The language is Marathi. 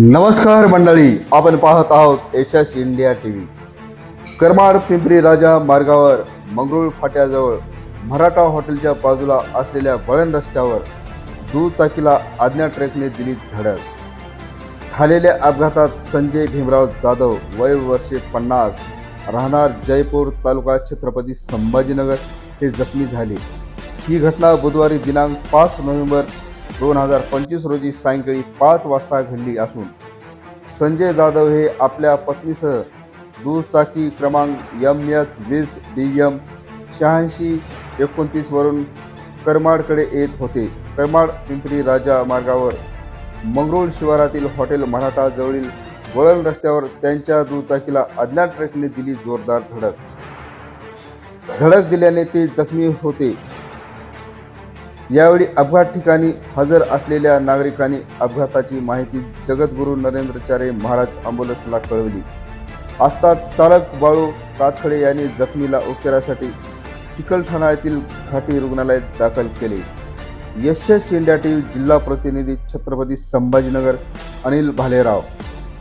नमस्कार मंडळी आपण पाहत आहोत Yashas India T V. Karmad Pimpri Raja मार्गावर मंगरुळ फाट्याजवळ मराठा हॉटेलच्या बाजूला असलेल्या वळण रस्त्यावर दुचाकीला आज्ञा ट्रकने दिली धडक. झालेल्या अपघातात संजय भीमराव जाधव वय वर्षे पन्नास राहणार जयपूर तालुका छत्रपती संभाजीनगर हे जखमी झाले. ही घटना बुधवारी दिनांक पाच नोव्हेंबर दोन हजार पंचवीस रोजी सायंकाळी पाच वाजता घडली असून संजय जाधव हे आपल्या पत्नीसह दुचाकी क्रमांक यम एच वीस डी एम शहाऐंशी एकोणतीसवरून करमाडकडे येत होते. करमाड पिंपरी राजा मार्गावर मंगरूळ शिवारातील हॉटेल मराठा जवळील वळण रस्त्यावर त्यांच्या दुचाकीला अज्ञात ट्रकने दिली जोरदार धडक. धडक दिल्याने ते जखमी होते. यावेळी अपघात ठिकाणी हजर असलेल्या नागरिकांनी अपघाताची माहिती जगद्गुरू नरेंद्रचार्य महाराज अँब्युलन्सला कळवली. असता चालक बाळू कातखडे यांनी जखमीला उपचारासाठी चिकलठाणा येथील घाटी रुग्णालयात दाखल केले. यशस इंडिया टीव्ही जिल्हा प्रतिनिधी छत्रपती संभाजीनगर अनिल भालेराव.